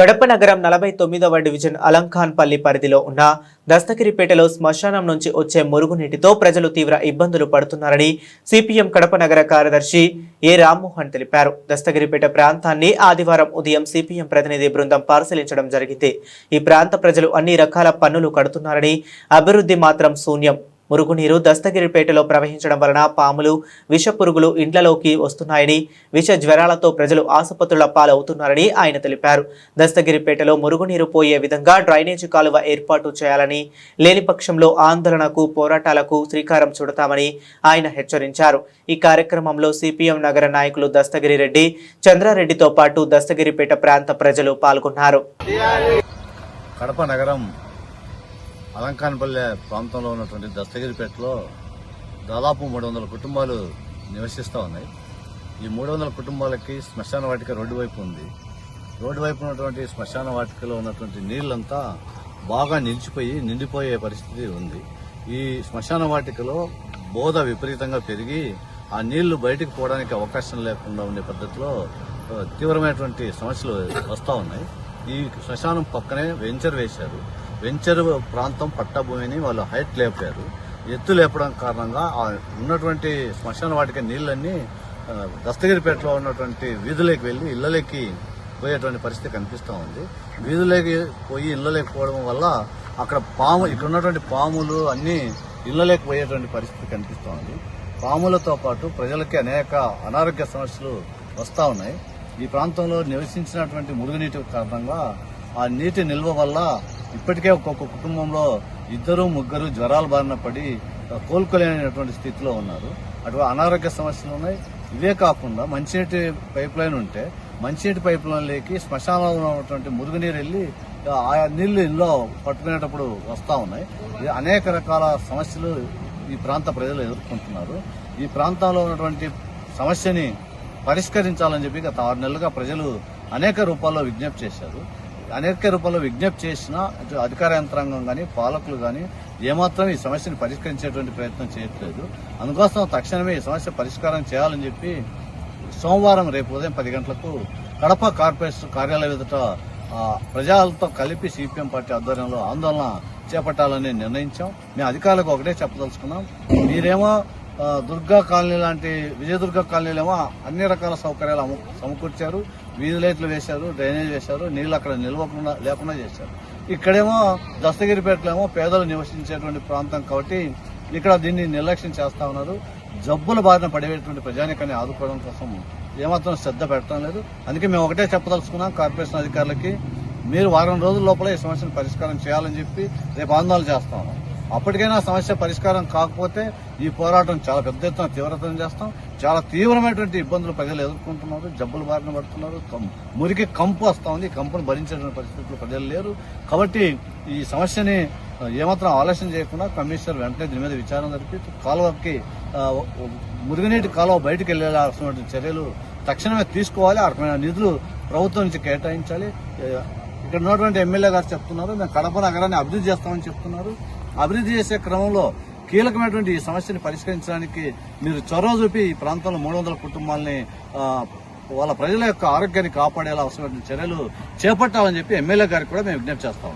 కడప నగరం నలభై తొమ్మిదవ డివిజన్ అలంఖాన్పల్లి పరిధిలో ఉన్న దస్తగిరిపేటలో శ్మశానం నుంచి వచ్చే మురుగునీటితో ప్రజలు తీవ్ర ఇబ్బందులు పడుతున్నారని సిపిఎం కడప నగర కార్యదర్శి ఏ రామ్మోహన్ తెలిపారు. దస్తగిరిపేట ప్రాంతాన్ని ఆదివారం ఉదయం సిపిఎం ప్రతినిధి బృందం పరిశీలించడం జరిగింది. ఈ ప్రాంత ప్రజలు అన్ని రకాల పన్నులు కడుతున్నారని అభివృద్ధి మాత్రం శూన్యం. మురుగునీరు దస్తగిరిపేటలో ప్రవహించడం వలన పాములు విష పురుగులు ఇండ్లలోకి వస్తున్నాయని విష జ్వరాలతో ప్రజలు ఆసుపత్రుల పాలవుతున్నారని ఆయన తెలిపారు. దస్తగిరిపేటలో మురుగునీరు పోయే విధంగా డ్రైనేజీ కాలువ ఏర్పాటు చేయాలని లేని పక్షంలో ఆందోళనకు పోరాటాలకు శ్రీకారం చుడతామని ఆయన హెచ్చరించారు. ఈ కార్యక్రమంలో సిపిఎం నగర నాయకులు దస్తగిరి రెడ్డి చంద్రారెడ్డితో పాటు దస్తగిరిపేట ప్రాంత ప్రజలు పాల్గొన్నారు. కడప నగరం అలంకానపల్లె ప్రాంతంలో ఉన్నటువంటి దస్తగిరిపేటలో దాదాపు మూడు వందల కుటుంబాలు నివసిస్తూ ఉన్నాయి. ఈ మూడు వందల కుటుంబాలకి శ్మశాన వాటిక రోడ్డు వైపు ఉంది. రోడ్డు వైపు ఉన్నటువంటి శ్మశాన వాటికలో ఉన్నటువంటి నీళ్ళంతా బాగా నిలిచిపోయి నిండిపోయే పరిస్థితి ఉంది. ఈ శ్మశాన వాటికలో బోధ విపరీతంగా పెరిగి ఆ నీళ్ళు బయటకు పోవడానికి అవకాశం లేకుండా ఉండే పద్ధతిలో తీవ్రమైనటువంటి సమస్యలు వస్తూ ఉన్నాయి. ఈ శ్మశానం పక్కనే వెంచర్ వేశారు. వెంచర్ ప్రాంతం పట్టభూమిని వాళ్ళు హైట్ లేపారు. ఎత్తు లేపడం కారణంగా ఉన్నటువంటి శ్మశాన వాటిక నీళ్ళన్నీ దస్తగిరిపేటలో ఉన్నటువంటి వీధులకి వెళ్ళి ఇళ్ళలోకి పోయేటువంటి పరిస్థితి కనిపిస్తూ ఉంది. వీధులకి పోయి ఇళ్ళలోకి పోవడం వల్ల అక్కడ పాము ఇక్కడ ఉన్నటువంటి పాములు అన్నీ ఇళ్ళలోకి పోయేటువంటి పరిస్థితి కనిపిస్తూ ఉంది. పాములతో పాటు ప్రజలకి అనేక అనారోగ్య సమస్యలు వస్తూ ఉన్నాయి. ఈ ప్రాంతంలో నివసించినటువంటి మురుగునీటి కారణంగా ఆ నీటి నిల్వ వల్ల ఇప్పటికే ఒక్కొక్క కుటుంబంలో ఇద్దరు ముగ్గురు జ్వరాలు బారిన పడి కోలుకోలేనటువంటి స్థితిలో ఉన్నారు. అటువంటి అనారోగ్య సమస్యలు ఉన్నాయి. ఇవే కాకుండా మంచినీటి పైప్ లైన్ ఉంటే మంచినీటి పైప్ లైన్లోకి శ్మశానంలో ఉన్నటువంటి మురుగునీరు వెళ్ళి ఆ, ఆయా నీళ్ళు ఇంట్లో పట్టుకునేటప్పుడు వస్తూ ఉన్నాయి. ఇది అనేక రకాల సమస్యలు ఈ ప్రాంత ప్రజలు ఎదుర్కొంటున్నారు. ఈ ప్రాంతంలో ఉన్నటువంటి సమస్యని పరిష్కరించాలని చెప్పి గత ఆరు నెలలుగా ప్రజలు అనేక రూపాల్లో విజ్ఞప్తి చేశారు. అనేక రూపంలో విజ్ఞప్తి చేసిన అధికార యంత్రాంగం కానీ పాలకులు కానీ ఏమాత్రం ఈ సమస్యను పరిష్కరించేటువంటి ప్రయత్నం చేయట్లేదు. అందుకోసం తక్షణమే ఈ సమస్య పరిష్కారం చేయాలని చెప్పి సోమవారం రేపు ఉదయం పది గంటలకు కడప కార్పొరేషన్ కార్యాలయం ఎదుట ప్రజలతో కలిపి సిపిఎం పార్టీ ఆధ్వర్యంలో ఆందోళన చేపట్టాలని నిర్ణయించాం. మేము అధికారులకు ఒకటే చెప్పదలుచుకున్నాం. మీరేమో దుర్గా కాలనీ లాంటి విజయదుర్గ కాలనీలేమో అన్ని రకాల సౌకర్యాలు సమకూర్చారు. వీధి లైట్లు వేశారు డ్రైనేజ్ వేశారు నీళ్ళు అక్కడ నిల్వకుండా లేకుండా చేశారు. ఇక్కడేమో దస్తగిరిపేటలో ఏమో పేదలు నివసించేటువంటి ప్రాంతం కాబట్టి ఇక్కడ దీన్ని నిర్లక్ష్యం చేస్తా ఉన్నారు. జబ్బుల బారిన పడేటువంటి ప్రజానికాన్ని ఆదుకోవడం కోసం ఏమాత్రం శ్రద్ధ పెట్టడం లేదు. అందుకే మేము ఒకటే చెప్పదలుచుకున్నాం కార్పొరేషన్ అధికారులకి మీరు వారం రోజుల లోపల ఈ సమస్యను పరిష్కారం చేయాలని చెప్పి రేపు ఆందోళన చేస్తా ఉన్నాం. అప్పటికైనా సమస్య పరిష్కారం కాకపోతే ఈ పోరాటం చాలా పెద్ద ఎత్తున తీవ్రతరం చేస్తాం. చాలా తీవ్రమైనటువంటి ఇబ్బందులు ప్రజలు ఎదుర్కొంటున్నారు. జబ్బులు బారిన పడుతున్నారు. కం- మురికి కంపు వస్తూ ఉంది. కంపును భరించేటువంటి పరిస్థితులు ప్రజలు లేరు. కాబట్టి ఈ సమస్యని ఏమాత్రం ఆలస్యం చేయకుండా కమిషనర్ వెంటనే దీని మీద విచారణ జరిపి కాలువకి మురుగునీటి కాలువ బయటకు వెళ్ళాల్సినటువంటి చర్యలు తక్షణమే తీసుకోవాలి. ఆ రకమైన నిధులు ప్రభుత్వం నుంచి కేటాయించాలి. ఇక్కడ ఉన్నటువంటి ఎమ్మెల్యే గారు చెప్తున్నారు. మేము కడప నగరాన్ని అభివృద్ధి చేస్తామని చెప్తున్నారు. అభివృద్ధి చేసే క్రమంలో కీలకమైనటువంటి ఈ సమస్యని పరిష్కరించడానికి మీరు చొరవ చూపి ఈ ప్రాంతంలో మూడు వందల కుటుంబాలని వాళ్ళ ప్రజల యొక్క ఆరోగ్యాన్ని కాపాడేలా అవసరమైన చర్యలు చేపట్టాలని చెప్పి ఎమ్మెల్యే గారికి కూడా మేము విజ్ఞప్తి చేస్తాం